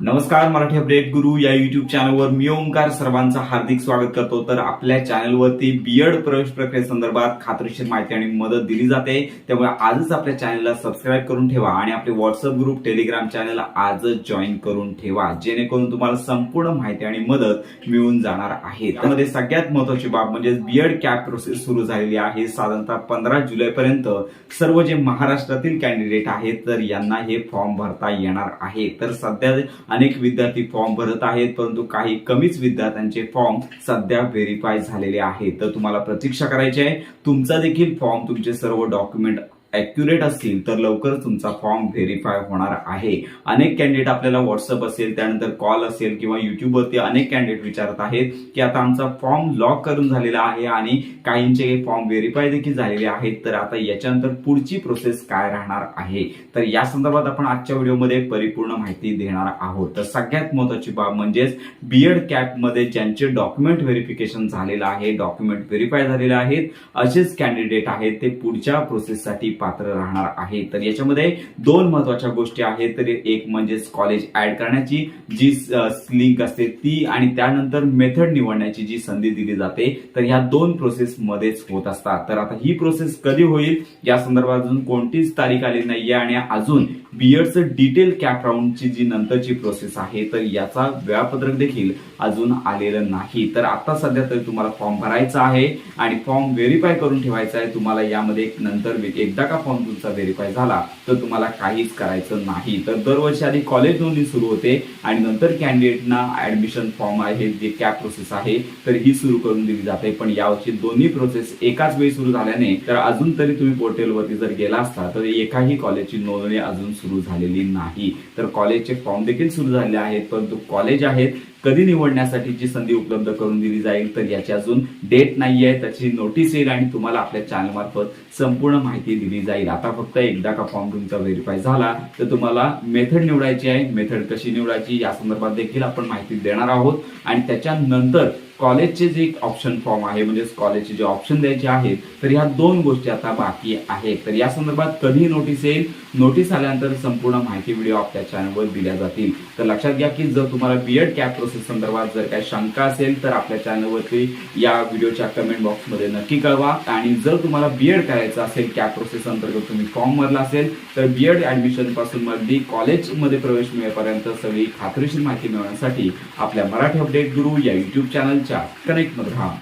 नमस्कार मराठी अपडेट गुरु या युट्यूब चॅनलवर मी ओंकार सर्वांचं हार्दिक स्वागत करतो. तर आपल्या चॅनलवरती बीएड प्रवेश प्रक्रियेसंदर्भात खात्रीशीर माहिती आणि मदत दिली जाते. त्यामुळे आजच आपल्या चॅनलला सबस्क्राईब करून ठेवा आणि आपले व्हॉट्सअप ग्रुप टेलिग्राम चॅनल आजच जॉईन करून ठेवा. जेणेकरून तुम्हाला संपूर्ण माहिती आणि मदत मिळून जाणार आहे. त्यामध्ये सगळ्यात महत्वाची बाब म्हणजे बीएड कॅप प्रोसेस सुरू झालेली आहे. साधारणतः पंधरा जुलैपर्यंत सर्व जे महाराष्ट्रातील कॅन्डिडेट आहेत तर यांना हे फॉर्म भरता येणार आहे. तर सध्या अनेक विद्यार्थी फॉर्म भरत आहेत परंतु काही कमीच विद्यार्थ्यांचे फॉर्म सध्या व्हेरीफाय झालेले आहेत. तर तुम्हाला प्रतीक्षा करायची आहे. तुमचा देखील फॉर्म तुमचे सर्व डॉक्युमेंट ॲक्युरेट असतील तर लवकरच तुमचा फॉर्म व्हेरीफाय होणार आहे. अनेक कॅन्डिडेट आपल्याला व्हॉट्सअप असेल त्यानंतर कॉल असेल किंवा युट्यूबवरती अनेक कॅन्डिडेट विचारत आहेत की आता आमचा फॉर्म लॉक करून झालेला आहे आणि काहींचे फॉर्म व्हेरीफाय देखील झालेले आहेत तर आता याच्यानंतर पुढची प्रोसेस काय राहणार आहे? तर या संदर्भात आपण आजच्या व्हिडिओमध्ये परिपूर्ण माहिती देणार आहोत. तर सगळ्यात महत्वाची बाब म्हणजेच बीएड कॅपमध्ये ज्यांचे डॉक्युमेंट व्हेरिफिकेशन झालेलं आहे डॉक्युमेंट व्हेरीफाय झालेले आहेत असेच कॅन्डिडेट आहेत ते पुढच्या प्रोसेससाठी पात्र राहणार आहे. तर याच्यामध्ये दोन महत्त्वाच्या गोष्टी आहेत. तर एक म्हणजेच कॉलेज ऍड करण्याची जी लिंक असते ती आणि त्यानंतर मेथड निवडण्याची जी संधी दिली जाते तर ह्या दोन प्रोसेस मध्येच होत असतात. तर आता ही प्रोसेस कधी होईल? या संदर्भात अजून कोणतीच तारीख आली नाहीये आणि अजून बीएडचं डिटेल कॅप राऊंडची जी नंतरची प्रोसेस आहे तर याचा वेळापत्रक देखील अजून आलेलं नाही. तर आता सध्या तरी तुम्हाला फॉर्म भरायचा आहे आणि फॉर्म व्हेरीफाय करून ठेवायचा आहे. तुम्हाला यामध्ये नंतर एकदा का फॉर्म तुमचा व्हेरीफाय झाला? तर तुम्हाला काहीच करायचं नाही. तर दरवर्षी आधी कॉलेज नोंदणी सुरू होते आणि नंतर कॅन्डिडेटना ऍडमिशन फॉर्म आहे जे कॅप प्रोसेस आहे तर ही सुरू करून दिली जाते. पण यावर्षी दोन्ही प्रोसेस एकाच वेळी सुरू झाल्याने तर अजून तरी तुम्ही पोर्टलवरती जर गेला असता तर एकाही कॉलेजची नोंदणी अजून सुरू झालेली नाही. तर कॉलेजचे फॉर्म देखील सुरू झाले आहेत परंतु कॉलेज आहेत कधी निवडण्यासाठीची संधी उपलब्ध करून दिली जाईल तर याची अजून डेट नाही आहे त्याची नोटीस येईल आणि तुम्हाला आपल्या चॅनल मार्फत संपूर्ण माहिती दिली जाईल. आता फक्त एकदा का फॉर्म तुमचा व्हेरीफाय झाला तर तुम्हाला मेथड निवडायची आहे. मेथड कशी निवडायची या संदर्भात देखील आपण माहिती देणार आहोत. आणि त्याच्यानंतर कॉलेजचे जे ऑप्शन फॉर्म आहे म्हणजे कॉलेजचे जे ऑप्शन द्यायचे आहेत तर ह्या दोन गोष्टी आता बाकी आहेत. तर या संदर्भात कधी नोटीस येईल. नोटीस आल्यानंतर संपूर्ण माहिती व्हिडिओ आपल्या चॅनलवर दिल्या जातील. तर लक्षात घ्या की जर तुम्हाला बीएड कॅप प्रोसेस संदर्भात जर काही शंका असेल तर आपल्या चॅनलवरती या व्हिडिओच्या कमेंट बॉक्समध्ये नक्की कळवा. आणि जर तुम्हाला बीएड करायचं असेल कॅप प्रोसेस अंतर्गत तुम्ही फॉर्म भरला असेल तर बीएड ऍडमिशनपासून अगदी कॉलेजमध्ये प्रवेश मिळेपर्यंत सगळी खात्रीशीर माहिती मिळवण्यासाठी आपल्या मराठी अपडेट गुरु या युट्यूब चॅनलच्या कनेक्ट मध्ये राहा